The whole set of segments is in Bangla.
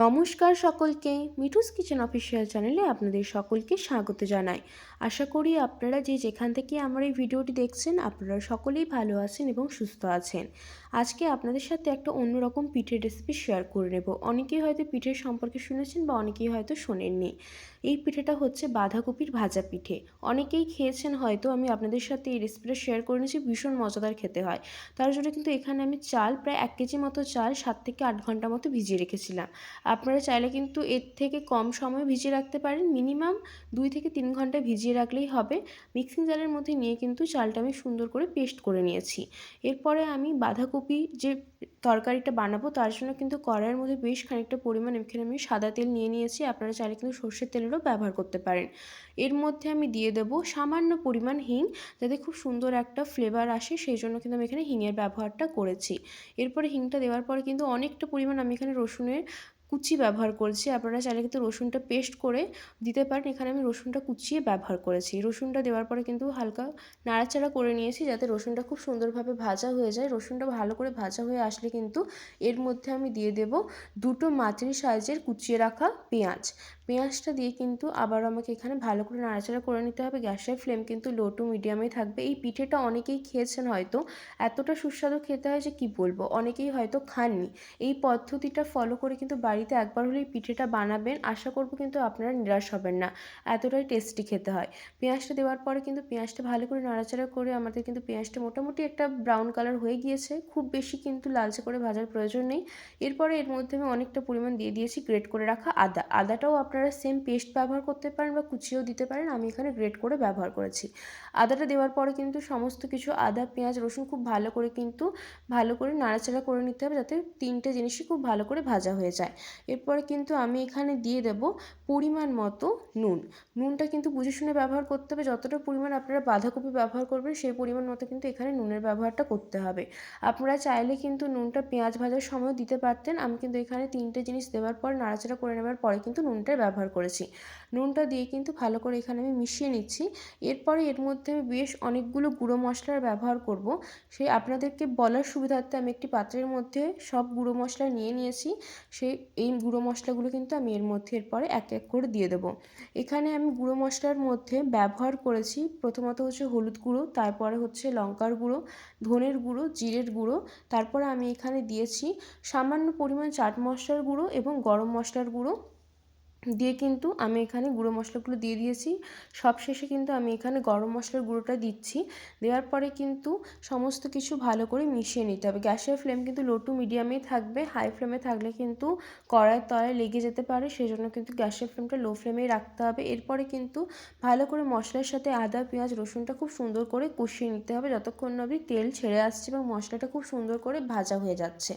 নমস্কার সকলকে। মিঠুস কিচেন অফিসিয়াল চ্যানেলে আপনাদের সকলকে স্বাগত জানাই। আশা করি আপনারা যে যেখান থেকে আমার এই ভিডিওটি দেখছেন, আপনারা সকলেই ভালো আছেন এবং সুস্থ আছেন। আজকে আপনাদের সাথে একটা অন্যরকম পিঠের রেসিপি শেয়ার করে নেব। অনেকেই হয়তো পিঠের সম্পর্কে শুনেছেন বা অনেকেই হয়তো শোনেননি। এই পিঠেটা হচ্ছে বাঁধাকপির ভাজা পিঠে। অনেকেই খেয়েছেন, হয়তো আমি আপনাদের সাথে এই রেসিপিটা শেয়ার করে নিয়েছি, ভীষণ মজাদার খেতে হয়। তার জন্য কিন্তু এখানে আমি চাল, প্রায় এক কেজি মতো চাল, সাত থেকে আট ঘণ্টা মতো ভিজিয়ে রেখেছিলাম। আপনারা চাইলে কিন্তু এর থেকে কম সময় ভিজিয়ে রাখতে পারেন। মিনিমাম দুই থেকে তিন ঘণ্টা ভিজিয়ে রাখলেই হবে। মিক্সিং জারের মধ্যে নিয়ে কিন্তু চালটা আমি সুন্দর করে পেস্ট করে নিয়েছি। এরপরে আমি বাঁধাকপি যে তরকারিটা বানাবো, তার জন্য কিন্তু কড়াইয়ের মধ্যে বেশ খানিকটা পরিমাণ এখানে আমি সাদা তেল নিয়ে নিয়েছি। আপনারা চাইলে কিন্তু সর্ষের তেলেরও ব্যবহার করতে পারেন। এর মধ্যে আমি দিয়ে দেবো সামান্য পরিমাণ হিং যাতে খুব সুন্দর একটা ফ্লেভার আসে, সেই জন্য কিন্তু আমি এখানে হিংয়ের ব্যবহারটা করেছি। এরপরে হিংটা দেওয়ার পরে কিন্তু অনেকটা পরিমাণ আমি এখানে রসুনের কুচি ব্যবহার করছি। আপনারা চাইলে কিন্তু রসুনটা পেস্ট করে দিতে পারেন। এখানে আমি রসুনটা কুচিয়ে ব্যবহার করেছি। রসুনটা দেওয়ার পরে কিন্তু হালকা নাড়াচাড়া করে নিয়েছি যাতে রসুনটা খুব সুন্দরভাবে ভাজা হয়ে যায়। রসুনটা ভালো করে ভাজা হয়ে আসলে কিন্তু এর মধ্যে আমি দিয়ে দেব দুটো মাঝারি সাইজের কুচিয়ে রাখা পেঁয়াজ। পেঁয়াজটা দিয়ে কিন্তু আবার আমাকে এখানে ভালো করে নাড়াচাড়া করে নিতে হবে। গ্যাসের ফ্লেম কিন্তু লো টু মিডিয়ামে থাকবে। এই পিঠেটা অনেকেই খেয়েছেন হয়তো। এতটা সুস্বাদু খেতে হয় যে কি বলব? অনেকেই হয়তো খাননি। এই পদ্ধতিটা ফলো করে কিন্তু বাড়িতে একবার হলেই পিঠেটা বানাবেন। আশা করব কিন্তু আপনারা নিরাশ হবেন না। এতটাই টেস্টি খেতে হয়। পেঁয়াজটা দেওয়ার পরে কিন্তু পেঁয়াজটা ভালো করে নাড়াচাড়া করে আমাদের কিন্তু পেঁয়াজটা মোটামুটি একটা ব্রাউন কালার হয়ে গিয়েছে। খুব বেশি কিন্তু লালচে করে ভাজার প্রয়োজন নেই। এরপরে এর মধ্যে আমি অনেকটা পরিমাণ দিয়ে দিয়েছি। গ্রেট করে রাখা আদা। আদাটাও আপনারা সেম পেস্ট ব্যবহার করতে পারেন বা কুচিয়েও দিতে পারেন, আমি এখানে গ্রেট করে ব্যবহার করেছি। আদাটা দেওয়ার পরে কিন্তু সমস্ত কিছু, আদা, পেঁয়াজ, রসুন খুব ভালো করে কিন্তু ভালো করে নাড়াচাড়া করে নিতে হবে যাতে তিনটে জিনিসই খুব ভালো করে ভাজা হয়ে যায়। এরপরে কিন্তু আমি এখানে দিয়ে দেব পরিমাণ মতো নুন। নুনটা কিন্তু বুঝে শুনে ব্যবহার করতে হবে, যতটা পরিমাণ আপনারা বাঁধাকপি ব্যবহার করবেন, সেই পরিমাণ মতো কিন্তু এখানে নুনের ব্যবহারটা করতে হবে। আপনারা চাইলে কিন্তু নুনটা পেঁয়াজ ভাজার সময় দিতে পারতেন, আমি কিন্তু এখানে তিনটে জিনিস দেওয়ার পর, নাড়াচাড়া করে নেওয়ার পরে কিন্তু নুনটার ব্যবহার করেছি। নুনটা দিয়ে কিন্তু ভালো করে এখানে আমি মিশিয়ে নিচ্ছি। এরপরে এর মধ্যে আমি বেশ অনেকগুলো গুঁড়ো মশলার ব্যবহার করব। সেই আপনাদেরকে বলার সুবিধার্থে আমি একটি পাত্রের মধ্যে সব গুঁড়ো মশলা নিয়ে নিয়েছি। সেই এই গুঁড়ো মশলাগুলো কিন্তু আমি এর মধ্যে এরপরে এক এক করে দিয়ে দেবো। এখানে আমি গুঁড়ো মশলার মধ্যে ব্যবহার করেছি প্রথমত হচ্ছে হলুদ গুঁড়ো, তারপরে হচ্ছে লঙ্কার গুঁড়ো, ধনের গুঁড়ো, জিরের গুঁড়ো। তারপরে আমি এখানে দিয়েছি সামান্য পরিমাণ চাট মশলার গুঁড়ো এবং গরম মশলার গুঁড়ো। দিয়ে কিন্তু আমি এখানে গুঁড়ো মশলাগুলো দিয়ে দিয়েছি। সব শেষে কিন্তু আমি এখানে গরম মশলার গুঁড়োটা দিচ্ছি। দেওয়ার পরে কিন্তু সমস্ত কিছু ভালো করে মিশিয়ে নিতে হবে। গ্যাসের ফ্লেম কিন্তু লো টু মিডিয়ামেই থাকবে। হাই ফ্লেমে থাকলে কিন্তু কড়াইয়ের তলায় লেগে যেতে পারে। সেই জন্য কিন্তু গ্যাসের ফ্লেমটা লো ফ্লেমেই রাখতে হবে। এরপরে কিন্তু ভালো করে মশলার সাথে আদা, পেঁয়াজ, রসুনটা খুব সুন্দর করে কষিয়ে নিতে হবে। যতক্ষণ না তেল ছেড়ে আসছে এবং মশলাটা খুব সুন্দর করে ভাজা হয়ে যাচ্ছে।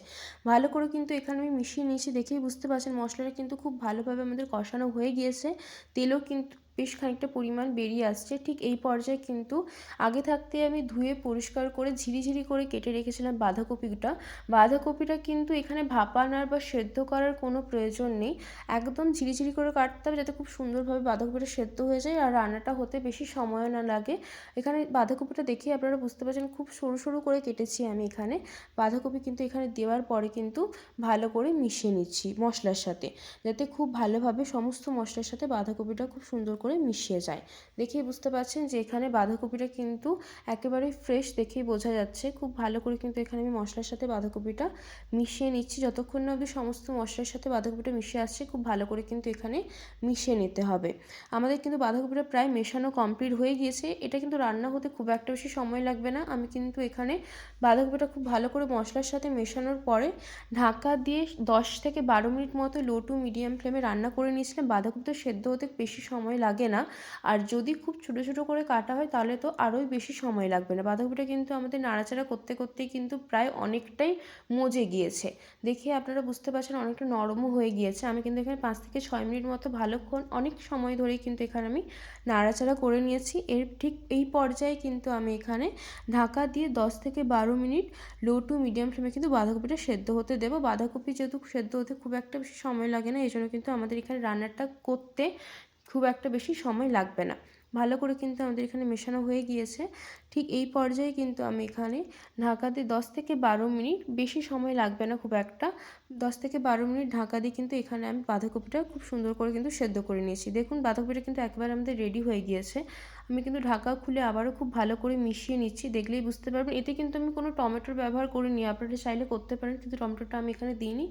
ভালো করে কিন্তু এখানে আমি মিশিয়ে নিয়েছি। দেখেই বুঝতে পারছেন মশলাটা কিন্তু খুব ভালোভাবে আমাদের কষানো হয়ে গিয়েছে। তেলও কিন্তু বেশ খানিকটা পরিমাণ বেরিয়ে আসছে। ঠিক এই পর্যায়ে কিন্তু আগে থাকতে আমি ধুয়ে পরিষ্কার করে ঝিরিঝিরি করে কেটে রেখেছিলাম বাঁধাকপিটা। বাঁধাকপিটা কিন্তু এখানে ভাপানোর বা সেদ্ধ করার কোনো প্রয়োজন নেই। একদম ঝিরিঝিরি করে কাটতে হবে যাতে খুব সুন্দরভাবে বাঁধাকপিটা সেদ্ধ হয়ে যায় আর রান্নাটা হতে বেশি সময় না লাগে। এখানে বাঁধাকপিটা দেখে আপনারা বুঝতে পারছেন খুব সরু সরু করে কেটেছি আমি এখানে। বাঁধাকপি কিন্তু এখানে দেওয়ার পরে কিন্তু ভালো করে মিশিয়ে নিচ্ছি মশলার সাথে। যাতে খুব ভালোভাবে সমস্ত মশলার সাথে বাঁধাকপিটা খুব সুন্দর করে মিশিয়ে যায়। দেখেই বুঝতে পারছেন যে এখানে বাঁধাকপিটা কিন্তু একেবারে ফ্রেশ দেখেই বোঝা যাচ্ছে। খুব ভালো করে কিন্তু এখানে আমি মশলার সাথে বাঁধাকপিটা মিশিয়ে নিচ্ছি। যতক্ষণ না অবধি সমস্ত মশলার সাথে বাঁধাকপিটা মিশিয়ে আসছে, খুব ভালো করে কিন্তু এখানে মিশিয়ে নিতে হবে। আমাদের কিন্তু বাঁধাকপিটা প্রায় মেশানো কমপ্লিট হয়ে গিয়েছে। এটা কিন্তু রান্না হতে খুব একটা বেশি সময় লাগবে না। আমি কিন্তু এখানে বাঁধাকপিটা খুব ভালো করে মশলার সাথে মেশানোর পরে ঢাকা দিয়ে দশ থেকে বারো মিনিট মতো লো টু মিডিয়াম ফ্লেমে রান্না করে নিয়েছিলাম। বাঁধাকপিটা সেদ্ধ হতে বেশি সময় লাগে না। আর যদি খুব ছোটো ছোটো করে কাটা হয়, তাহলে তো আরোই বেশি সময় লাগবে না। বাঁধাকপিটা কিন্তু আমাদের নাড়াচাড়া করতে করতেই কিন্তু প্রায় অনেকটাই মজে গিয়েছে। দেখে আপনারা বুঝতে পারছেন অনেকটা নরমও হয়ে গিয়েছে। আমি কিন্তু এখানে পাঁচ থেকে ছয় মিনিট মতো ভালোক্ষণ, অনেক সময় ধরেই কিন্তু এখানে আমি নাড়াচাড়া করে নিয়েছি। এর ঠিক এই পর্যায়ে কিন্তু আমি এখানে ঢাকা দিয়ে দশ থেকে বারো মিনিট লো টু মিডিয়াম ফ্লেমে কিন্তু বাঁধাকপিটা সেদ্ধ হতে দেবো। বাঁধাকপি যেহেতু সেদ্ধ হতে খুব একটা বেশি সময় লাগে না এই জন্য কিন্তু আমাদের এখানে রান্নাটা করতে খুব একটা বেশি সময় লাগবে না। ভালো করে কিন্তু আমাদের এখানে মেশানো হয়ে গিয়েছে। ঠিক এই পর্যায়ে কিন্তু আমি এখানে ঢাকাতে দশ থেকে বারো মিনিট বেশি সময় লাগবে না খুব একটা। দশ থেকে বারো মিনিট ঢাকা দিয়ে কিন্তু এখানে আমি বাঁধাকপিটা খুব সুন্দর করে কিন্তু সেদ্ধ করে নিয়েছি। দেখুন, বাঁধাকপিটা কিন্তু একেবারে আমাদের রেডি হয়ে গিয়েছে। আমি কিন্তু ঢাকা খুলে আবারও খুব ভালো করে মিশিয়ে নিচ্ছি, দেখলেই বুঝতে পারবেন। এতে কিন্তু আমি কোনো টমেটোর ব্যবহার করিনি, আপনারা চাইলে করতে পারেন, কিন্তু টমেটোটা আমি এখানে দিইনি।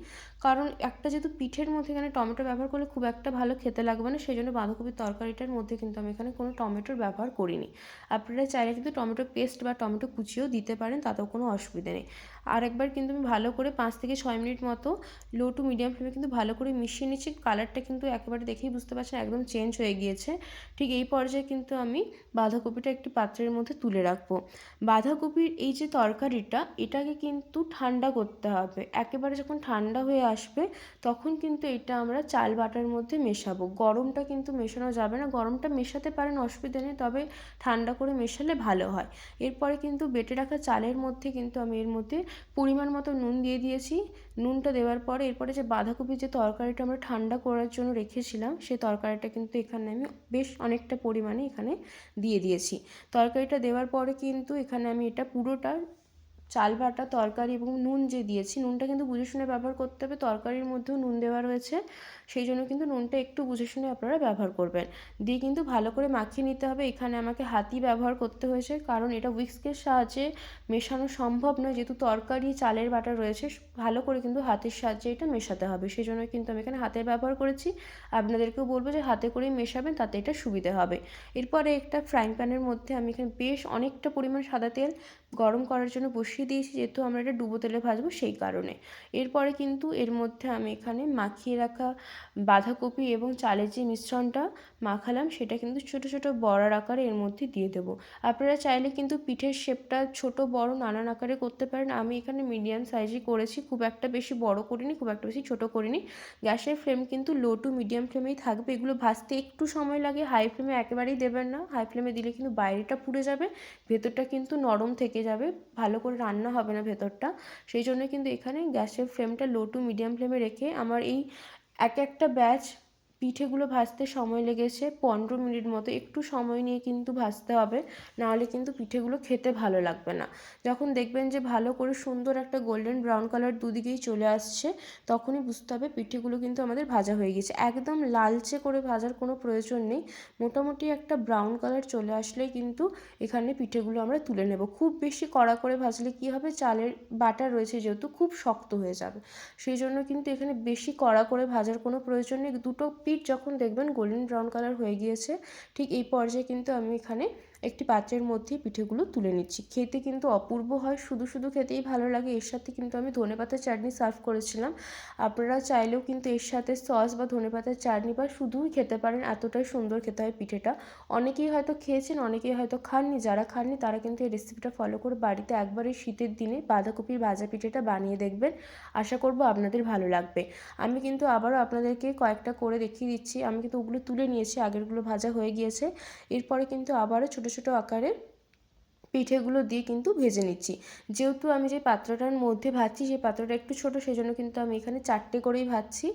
কারণ একটা যেহেতু পিঠের মধ্যে এখানে টমেটো ব্যবহার করলে খুব একটা ভালো খেতে লাগবে না, সেই জন্য বাঁধাকপির তরকারিটার মধ্যে কিন্তু আমি এখানে কোনো টমেটোর ব্যবহার করিনি। আপনারা চাইলে কিন্তু টমেটো পেস্ট বা টমেটো কুচিও দিতে পারেন, তাতেও কোনো অসুবিধা নেই। আর একবার কিন্তু আমি ভালো করে পাঁচ থেকে ছয় মিনিট মতো লো টু মিডিয়াম ফ্লেমে কিন্তু ভালো করে মিশিয়ে নিচ্ছি। কালারটা কিন্তু একেবারে দেখেই বুঝতে পারছেন একদম চেঞ্জ হয়ে গিয়েছে। ঠিক এই পর্যায়ে কিন্তু আমি বাঁধাকপিটা একটি পাত্রের মধ্যে তুলে রাখব। বাঁধাকপির এই যে তরকারিটা, এটাকে কিন্তু ঠান্ডা করতে হবে। একেবারে যখন ঠান্ডা হয়ে আসবে, তখন কিন্তু এটা আমরা চাল বাটার মধ্যে মেশাবো। গরমটা কিন্তু মেশানো যাবে না। গরমটা মেশাতে পারেন, অসুবিধা নেই, তবে ঠান্ডা করে মেশালে ভালো হয়। এরপরে কিন্তু বেটে রাখা চালের মধ্যে কিন্তু আমি এর মধ্যে পরিমাণ মতো নুন দিয়ে দিয়েছি। নুনটা দেওয়ার পরে এরপরে যে বাঁধাকপির যে তরকারিটা আমরা ঠান্ডা করার জন্য রেখেছিলাম সেই তরকারিটা কিন্তু এখানে আমি বেশ অনেকটা পরিমাণে এখানে দিয়ে দিয়েছি। তরকারিটা দেওয়ার পরে কিন্তু এখানে আমি এটা পুরোটা চাল, বাটা, তরকারি এবং নুন যে দিয়েছি, নুনটা কিন্তু বুঝে শুনে ব্যবহার করতে হবে। তরকারির মধ্যেও নুন দেওয়া রয়েছে, সেই জন্য কিন্তু নুনটা একটু বুঝে শুনে আপনারা ব্যবহার করবেন। দিয়ে কিন্তু ভালো করে মাখিয়ে নিতে হবে। এখানে আমাকে হাতি ব্যবহার করতে হয়েছে, কারণ এটা উইক্সকের সাহায্যে মেশানো সম্ভব নয়। যেহেতু তরকারি, চালের বাটা রয়েছে, ভালো করে কিন্তু হাতের সাহায্যে এটা মেশাতে হবে। সেই জন্য কিন্তু আমি এখানে হাতের ব্যবহার করেছি। আপনাদেরকেও বলব যে হাতে করেই মেশাবেন, তাতে এটা সুবিধে হবে। এরপরে একটা ফ্রাইং প্যানের মধ্যে আমি এখানে বেশ অনেকটা পরিমাণ সাদা তেল গরম করার জন্য বসিয়ে দিয়েছি, যেহেতু আমরা এটা ডুবো তেলে ভাজবো সেই কারণে। এরপরে কিন্তু এর মধ্যে আমি এখানে মাখিয়ে রাখা বাঁধাকপি এবং চালের যে মিশ্রণটা মাখালাম, সেটা কিন্তু ছোটো ছোটো বড়ার আকারে এর মধ্যে দিয়ে দেবো। আপনারা চাইলে কিন্তু পিঠের শেপটা ছোট, বড়, নানান আকারে করতে পারেন। আমি এখানে মিডিয়াম সাইজই করেছি, খুব একটা বেশি বড় করিনি, খুব একটা বেশি ছোট করিনি। গ্যাসের ফ্লেম কিন্তু লো টু মিডিয়াম ফ্লেমেই থাকবে। এগুলো ভাজতে একটু সময় লাগে, হাই ফ্লেমে একেবারেই দেবেন না। হাই ফ্লেমে দিলে কিন্তু বাইরেটা পুড়ে যাবে, ভেতরটা কিন্তু নরম থেকে যাবে, ভালো করে রান্না হবে না ভেতরটা। সেই জন্য কিন্তু এখানে গ্যাসের ফ্লেমটা লো টু মিডিয়াম ফ্লেমে রেখে আমার এই এক একটা ব্যাচ পিঠেগুলো ভাজতে সময় লেগেছে, পনেরো মিনিট মতো একটু সময় নিয়ে কিন্তু ভাজতে হবে, নাহলে কিন্তু পিঠেগুলো খেতে ভালো লাগবে না। যখন দেখবেন যে ভালো করে সুন্দর একটা গোল্ডেন ব্রাউন কালার দুদিকেই চলে আসছে, তখনই বুঝতে হবে পিঠেগুলো কিন্তু আমাদের ভাজা হয়ে গেছে। একদম লালচে করে ভাজার কোনো প্রয়োজন নেই, মোটামুটি একটা ব্রাউন কালার চলে আসলেই কিন্তু এখানে পিঠেগুলো আমরা তুলে নেব। খুব বেশি কড়া করে ভাজলে কি হবে? চালের বাটা রয়েছে যেহেতু, খুব শক্ত হয়ে যাবে। সেই জন্য কিন্তু এখানে বেশি কড়া করে ভাজার কোনো প্রয়োজন নেই, দুটো যখন দেখবেন গোল্ডেন ব্রাউন কালার হয়ে গিয়েছে ঠিক এই পর্যায়ে কিন্তু আমি এখানে একটি পাত্রের মধ্যে পিঠেগুলো তুলে নিচ্ছি। খেতে কিন্তু অপূর্ব হয়, শুধু শুধু খেতেই ভালো লাগে। এর সাথে কিন্তু আমি ধনেপাতার চাটনি সার্ভ করেছিলাম। আপনারা চাইলেও কিন্তু এর সাথে সস বা ধনেপাতার চাটনি বা শুধুই খেতে পারেন, এতটাই সুন্দর খেতে হয় পিঠেটা। অনেকেই হয়তো খেয়েছেন, অনেকেই হয়তো খাননি। যারা খাননি, তারা কিন্তু এই রেসিপিটা ফলো করে বাড়িতে একবার শীতের দিনে বাঁধাকপির ভাজা পিঠেটা বানিয়ে দেখবেন। আশা করব আপনাদের ভালো লাগবে। আমি কিন্তু আবারও আপনাদেরকে কয়েকটা করে দেখিয়ে দিচ্ছি। আমি কিন্তু ওগুলো তুলে নিয়েছি, আগেরগুলো ভাজা হয়ে গিয়েছে। এরপরে কিন্তু আবারও ছোটো ছোটো আকারে পিঠেগুলো দিয়ে কিন্তু ভেজে নিচ্ছি। যেহেতু আমি যে পাত্রটার মধ্যে ভাজছি, সেই পাত্রটা একটু ছোট সেই জন্য কিন্তু আমি এখানে চারটে করেই ভাজছি।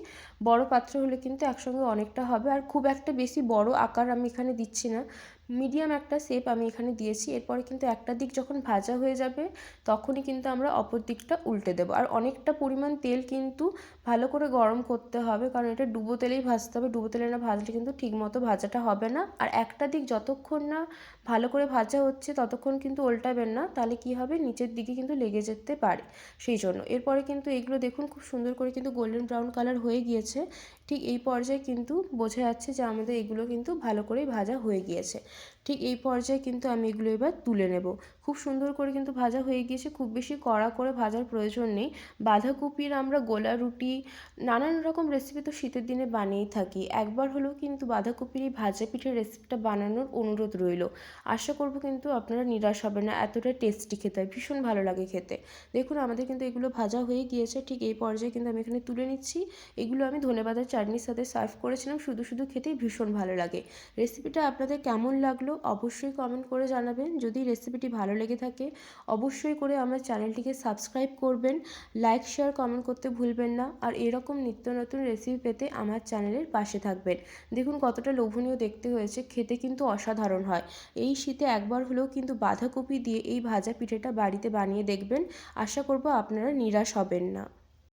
বড় পাত্র হলে কিন্তু একসঙ্গে অনেকটা হবে। আর খুব একটা বেশি বড় আকার আমি এখানে দিচ্ছি না। মিডিয়াম একটা শেপ আমি এখানে দিয়েছি। এরপরে কিন্তু একটা দিক যখন ভাজা হয়ে যাবে, তখনই কিন্তু আমরা অপর দিকটা উল্টে দেবো। আর অনেকটা পরিমাণ তেল কিন্তু ভালো করে গরম করতে হবে, কারণ এটা ডুবো তেলেই ভাজতে হবে। ডুবো তেলে না ভাজলে কিন্তু ঠিকমতো ভাজাটা হবে না। আর একটা দিক যতক্ষণ না ভালো করে ভাজা হচ্ছে, ততক্ষণ কিন্তু উল্টাবেন না, তাহলে কি হবে? নিচের দিকে কিন্তু লেগে যেতে পারে। সেই জন্য। এরপরে কিন্তু এগুলো দেখুন, খুব সুন্দর করে কিন্তু গোল্ডেন ব্রাউন কালার হয়ে গিয়েছে। ঠিক এই পর্যায়ে কিন্তু বোঝা যাচ্ছে যে আমাদের এগুলো কিন্তু ভালো করেই ভাজা হয়ে গিয়েছে। ঠিক এই পর্যায়ে কিন্তু আমি এগুলো এবার তুলে নেব। খুব সুন্দর করে কিন্তু ভাজা হয়ে গিয়েছে, খুব বেশি কড়া করে ভাজার প্রয়োজন নেই। বাঁধাকপির আমরা গোলা রুটি, নানান রকম রেসিপি তো শীতের দিনে বানিয়েই থাকি। একবার হলেও কিন্তু বাঁধাকপির এই ভাজা পিঠের রেসিপিটা বানানোর অনুরোধ রইল। আশা করব কিন্তু আপনারা নিরাশ হবে না, এতটা টেস্টি খেতে হয়, ভীষণ ভালো লাগে খেতে। দেখুন আমাদের কিন্তু এগুলো ভাজা হয়ে গিয়েছে, ঠিক এই পর্যায়ে কিন্তু আমি এখানে তুলে নিচ্ছি। এগুলো আমি ধনেপাতার চাটনির সাথে সার্ভ করেছিলাম, শুধু শুধু খেতেই ভীষণ ভালো লাগে। রেসিপিটা আপনাদের কেমন লাগল অবশ্যই কমেন্ট করে জানাবেন। যদি রেসিপিটি ভালো লেগে থাকে, অবশ্যই করে আমার চ্যানেলটিকে সাবস্ক্রাইব করবেন। লাইক শেয়ার কমেন্ট করতে ভুলবেন না। আর এরকম নিত্য নতুন রেসিপি পেতে আমার চ্যানেলের পাশে থাকবেন। দেখুন কতটা লোভনীয় দেখতে হয়েছে, খেতে কিন্তু অসাধারণ হয়। এই শীতে একবার হলেও কিন্তু বাঁধাকপি দিয়ে এই ভাজা পিঠেটা বাড়িতে বানিয়ে দেখবেন। আশা করব আপনারা নিরাশ হবেন না।